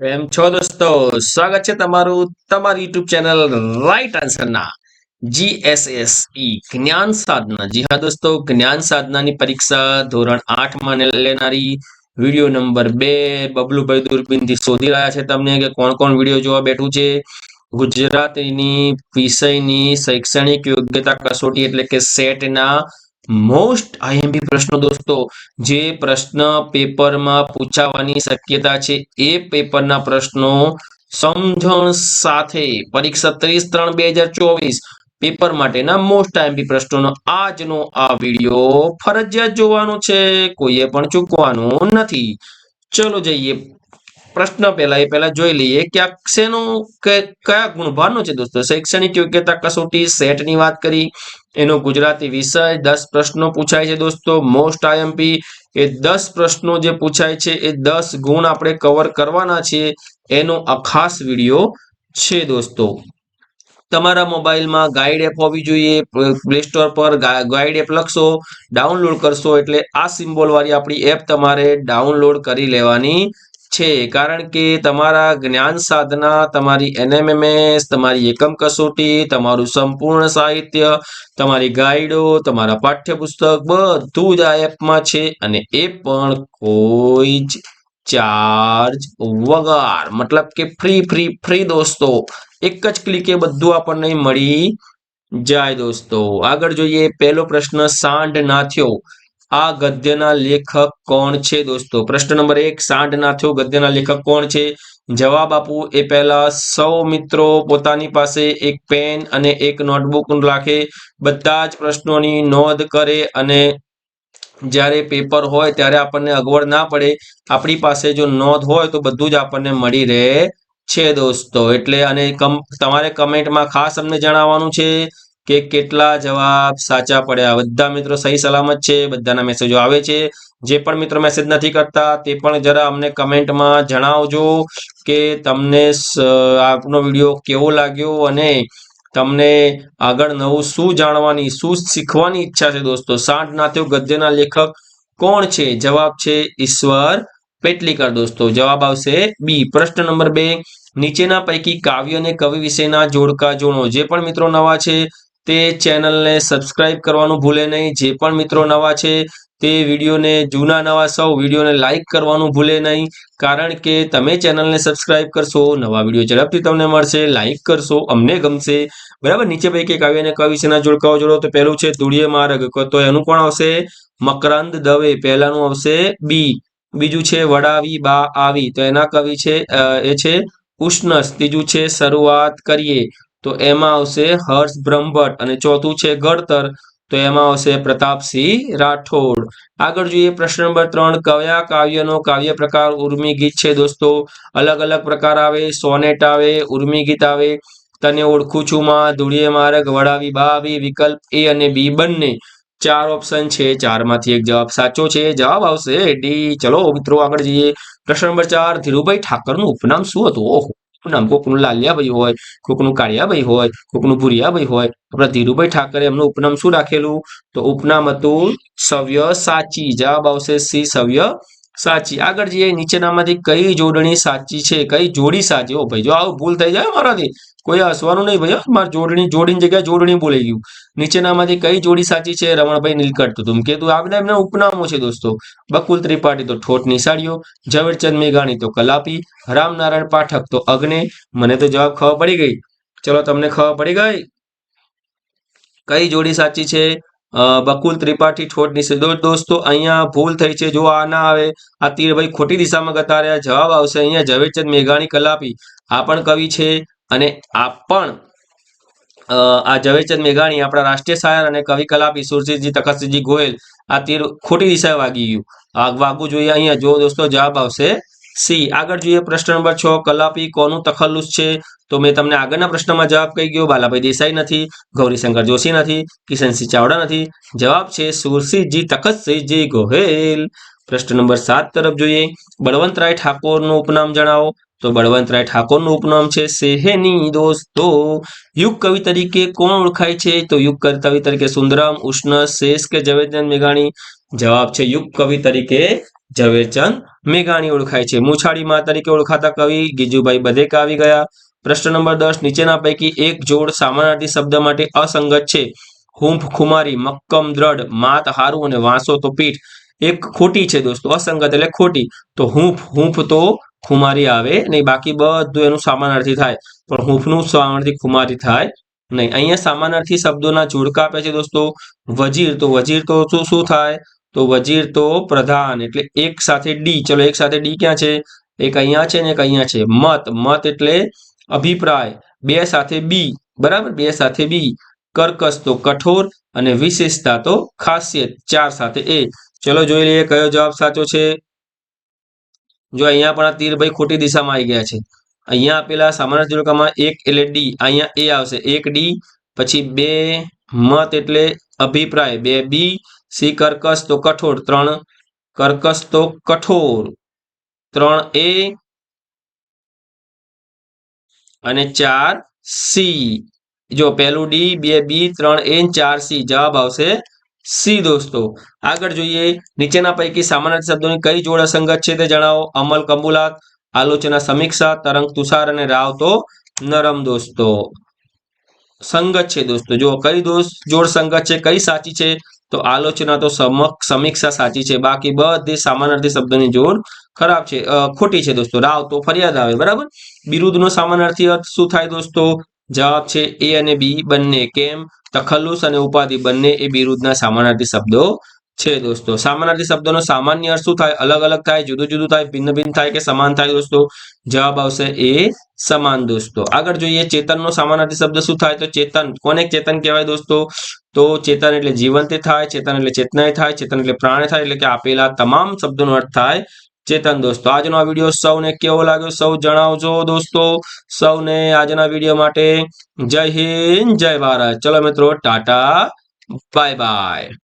એમ છો દોસ્તો, સ્વાગત છે તમારું, તમારી યુટ્યુબ ચેનલ રાઈટ આન્સરના ઈ જ્ઞાન સાધના. જી હા દોસ્તો, જ્ઞાન સાધનાની પરીક્ષા ધોરણ આઠમાં લેનારી વીડિયો નંબર બે બબલુભાઈ દૂરબીનથી શોધી રહ્યા છે તમને કે કોણ કોણ વીડિયો જોવા બેઠું છે? ગુજરાતીની, વિષયની, શૈક્ષણિક યોગ્યતા કસોટી એટલે કે સેટના મોસ્ટ આઈએમપી પ્રશ્નો દોસ્તો, જે પ્રશ્ન પેપરમાં પૂછાવાની શક્યતા છે, એ પેપરના પ્રશ્નો સમજણ સાથે, પરીક્ષા ત્રીસ ત્રણ બે હજાર ચોવીસ, પેપર માટેના મોસ્ટ આઈએમપી પ્રશ્નોનો આજનો આ વીડિયો ફરજિયાત જોવાનો છે, કોઈએ પણ ચૂકવાનું નથી. ચલો જઈએ પ્રશ્ન પહેલા, એ પહેલા જોઈ લઈએ કે આ કયા ગુણભારનો છે દોસ્તો? શૈક્ષણિક યોગ્યતા કસોટી સેટની વાત કરી, એનો ગુજરાતી વિષય દસ પ્રશ્નો પૂછાય છે દોસ્તો. મોસ્ટ આઈએમપી એ દસ પ્રશ્નો જે પૂછાય છે, એ દસ ગુણ આપણે કવર કરવાના છે, એનો આ ખાસ વીડિયો છે દોસ્તો. તમારા મોબાઈલમાં ગાઈડ એપ હોવી જોઈએ પ્લે સ્ટોર પર ગાઈડ એપ લખશો ડાઉનલોડ કરશો, એટલે આ સિમ્બોલ વાળી આપણી એપ તમારે ડાઉનલોડ કરી લેવાની છે, કારણ કે તમારા જ્ઞાન સાધના, તમારી એનએમએમએસ, તમારી એકમ કસોટી, તમારું સંપૂર્ણ સાહિત્ય, તમારી ગાઈડો, તમારા પાઠ્યપુસ્તક, બધું જ આ એપમાં છે અને એ પણ કોઈ જ ચાર્જ વગર. મતલબ કે ફ્રી ફ્રી ફ્રી દોસ્તો. એક જ ક્લિકે બધું આપણને મળી જાય દોસ્તો. આગળ જોઈએ, પહેલો પ્રશ્ન સાંડ ના થયો. આ ગદ્યના લેખક કોણ છે દોસ્તો? પ્રશ્ન નંબર એક સાંઢનાથો ગદ્યના લેખક કોણ છે? જવાબ આપું, એ પહેલા સૌ મિત્રો પોતાની પાસે એક પેન અને એક નોટબુક રાખે, બધા જ પ્રશ્નોની નોંધ કરે અને જ્યારે પેપર હોય ત્યારે આપણને અગવડ ના પડે, આપણી પાસે જો નોંધ હોય તો બધું જ આપણને મળી રહે છે દોસ્તો. એટલે અને તમારે કમેન્ટમાં ખાસ અમને જણાવવાનું છે કે કેટલા જવાબ સાચા પડ્યા? બધા મિત્રો સહી સલામત છે, બધાના મેસેજો આવે છે. જે પણ મિત્રો મેસેજ નથી કરતા, તે પણ જરા અમને કમેન્ટમાં જણાવજો કે તમને આપનો વીડિયો કેવો લાગ્યો અને તમને આગળ નવું શું જાણવાની, શું શીખવાની ઈચ્છા છે દોસ્તો? સાંઠ નાથ્યો ગદ્યના લેખક કોણ છે? જવાબ છે ઈશ્વર પેટલીકર દોસ્તો. જવાબ આવશે બી, પ્રશ્ન નંબર બે, નીચેના પૈકી કાવ્ય અને કવિ વિશેના જોડકા જોડો. જે પણ મિત્રો નવા છે તે ચેનલને સબસ્ક્રાઇબ કરવાનું ભૂલે નહીં. જે પણ મિત્રો નવા છે, તે વિડીયોને, જૂના નવા સૌ વિડીયોને લાઇક કરવાનું ભૂલે નહીં. કારણ કે તમે ચેનલને સબસ્ક્રાઇબ કરશો, નવા વીડિયો ઝડપથી તમને મળશે. લાઇક કરશો, અમને ગમશે. બરાબર? નીચે પૈકી કાવ્ય અને કવિ વિશેના જોડકાઓ જોડો. તો પહેલું છે, ધૂળીય માર્ગ. તો એનું કોણ આવશે? મકરંદ દવે. પહેલાનું આવશે બી. બીજું છે, વડાવી બા, આવી. તો એના કવિ છે એ છે, ઉષ્ણસ. ત્રીજું છે, શરૂઆત કરીએ. તો એમાં આવશે હર્ષ બ્રહ્મભટ્ટ અને ચોથું છે ગળતર તો એમાં આવશે પ્રતાપસિંહ રાઠોડ. આગળ જોઈએ પ્રશ્ન નંબર ત્રણ, કયા કાવ્યનો કાવ્ય પ્રકાર ઉર્મી ગીત છે દોસ્તો? અલગ અલગ પ્રકાર આવે, સોનેટ આવે, ઉર્મી ગીત આવે. તને ઓળખું છું માં, ધૂળીએ માર્ગ વડાવી બાવી, વિકલ્પ એ અને બી બંને. ચાર ઓપ્શન છે, ચારમાંથી એક જવાબ સાચો છે, જવાબ આવશે ડી. ચલો મિત્રો આગળ જઈએ. પ્રશ્ન નંબર ચાર, ધીરુભાઈ ઠાકરનું ઉપનામ શું હતું? ઓહો. ઉપનામ કોકનું લાલિયાભાઈ હોય, કોકનું કાળિયાભાઈ હોય, કોકનું ભૂરિયાભાઈ હોય, આપણા ધીરુભાઈ ઠાકરે એમનું ઉપનામ શું રાખેલું? તો ઉપનામ હતું સવ્ય સાચી, જવાબ આવશે સી સવ્ય સાચી. આગળ જઈએ, નીચેનામાંથી કઈ જોડણી સાચી છે? કઈ જોડી સાચી? ઓ ભાઈ, જો આવું ભૂલ થઈ જાય મારાથી, કોઈ હસવાનું નહીં ભાઈ મારે જોડણી, જોડીની જગ્યાએ જોડણી બોલાઈ ગયું. નીચેનામાંથી કઈ જોડી સાચી છે? રમણભાઈ નીલકંઠ તું બધા એમના ઉપનામો છે દોસ્તો. બકુલ ત્રિપાઠી તો ઠોઠ નિશાળીઓ, ઝવેરચંદ મેઘાણી તો કલાપી, રામનારાયણ પાઠક તો અગ્ને. મને તો જવાબ ખબર પડી ગઈ. ચલો, તમને ખબર પડી ગઈ? કઈ જોડી સાચી છે? બકુલ ત્રિપાઠી ઠોઠ નિશે દોસ્તો, અહીંયા ભૂલ થઈ છે, જો આ ના આવે, આ તીરભાઈ ખોટી દિશામાં ગતા રહ્યા, જવાબ આવશે અહીંયા ઝવેરચંદ મેઘાણી કલાપી. આ પણ કવિ છે અને આ પણ આ ઝવેરચંદ મેઘાણી, આપણા રાષ્ટ્રીય શાયર અને કવિ કલાપી સુરજીતજી તખતસિંહજી ગોયલ, આ તીર ખોટી દિશાએ વાગી ગયું. વાગવું જોઈએ અહીંયા, જો દોસ્તો જવાબ આવશે સી, આગળ જોઈએ પ્રશ્ન નંબર છ, કલાપી કોનું તખલ્લુસ છે? તો મેં તમને આગળના પ્રશ્નમાં જવાબ કહી ગયો, બાલાભાઈ દેસાઈ નથી, ગૌરીશંકર જોશી નથી, કિશનસિંહ ચાવડા નથી. જવાબ છે સુરસિંહજી તખતસિંહજી ગોહેલ. પ્રશ્ન નંબર સાત તરફ જોઈએ, બળવંતરાય ઠાકોરનું ઉપનામ જણાવો. તો બળવંતરાય ઠાકોરનું ઉપનામ છે સેહેની દોસ્તો. યુગ કવિ તરીકે કોણ ઓળખાય છે? તો યુગ કવિ તરીકે સુંદરમ, ઉષ્ણ, શેષ કે ઝવેરચંદ મેઘાણી. જવાબ છે યુગ કવિ તરીકે ઝવેરચંદ મેઘાણી ઓળખાય છે. મુછાળી માં તરીકે ઓળખાતા કવિ ગીજુભાઈ બધેકા આવી ગયા. પ્રશ્ન નંબર દસ, નીચેના પૈકી એક જોડ સામાનાર્થી શબ્દ માટે અસંગત છે. હુંફ ખુમારી, મક્કમ દ્રઢ, માત હારું અને વાંસો તો પીઠ. એક ખોટી છે દોસ્તો, અસંગત એટલે ખોટી. તો હુંફ હુંફ તો ખુમારી આવે નહીં, બાકી બધું એનું સામાનાર્થી થાય. પણ હુંફનું સામાનાર્થી ખુમારી થાય નહીં. અહીંયા સામાનાર્થી શબ્દોના જોડકા આપે છે દોસ્તો. વજીર તો વજીર તો શું શું થાય? તો વજીર તો પ્રધાન, એટલે એક સાથે ડી. ચલો, એક સાથે ડી ક્યાં છે? એક અહીંયા છે ને એક અહીંયા છે. મત મત એટલે અભિપ્રાય. બે સાથે બી, બરાબર? બે સાથે બી. કર્કશ તો કઠોર અને વિશેષતા તો ખાસિયત. ચાર સાથે એ. ચલો, જોઈ લઈએ કયો જવાબ સાચો છે. જો અહીંયા પણ આ તીર ભાઈ ખોટી દિશામાં આવી ગયા છે. અહીંયા આપેલા સામાન્ય જોડકામાં એક એટલે ડી. અહીંયા એ આવશે. એક ડી, પછી બે મત એટલે અભિપ્રાય. બે બી સી કર્કશ તો કઠોર, ત્રણ કર્કશ તો કઠોર. ત્રણ એ અને ચાર સી. જો પહેલું ડી, બે બી, ત્રણ એ ચાર સી. જવાબ આવશે સી દોસ્તો. આગળ જોઈએ, નીચેના પૈકી સામાન્ય શબ્દોની કઈ જોડ અસંગત છે તે જણાવો. અમલ કબૂલાત, આલોચના સમીક્ષા, તરંગ તુષાર અને રાવ તો નરમ દોસ્તો. સંગત છે દોસ્તો. જો કઈ દોસ્ત જોડ સંગત છે, કઈ સાચી છે? તો આલોચના તો સમક, સમીક્ષા સાચી છે. બાકી બધી સામાનાર્થી શબ્દની જોડ ખરાબ છે. ખોટી છે દોસ્તો. રાવ તો ફરિયાદ આવે, બરાબર? બિરુદનો સામાનાર્થી અર્થ શું થાય દોસ્તો? જવાબ છે એ અને બી બંને. કેમ? તખલ્લુસ અને ઉપાધિ બંને એ બિરુદના સામાનાર્થી શબ્દો છે દોસ્તો. સામાનાર્થી શબ્દોનો સામાન્ય અર્થ શું થાય? અલગ અલગ થાય, જુદું જુદું થાય, ભિન્ન ભિન્ન થાય કે સમાન થાય દોસ્તો? જવાબ આવશે એ સમાન દોસ્તો. આગળ જોઈએ ચેતનનો સામાનાર્થી શબ્દ શું થાય? તો ચેતન. કોને ચેતન કહેવાય દોસ્તો? તો ચેતન એટલે જીવંતે થાય, ચેતન એટલે ચેતનાએ થાય, ચેતન એટલે પ્રાણે થાય, એટલે કે આપેલા તમામ શબ્દોનો અર્થ થાય ચેતન દોસ્તો. આજનો આ વીડિયો સૌને કેવો લાગ્યો? સૌ જણાવજો દોસ્તો. સૌને આજના વીડિયો માટે જય હિન્દ, જય ભારત. ચલો મિત્રો, ટાટા. Bye bye.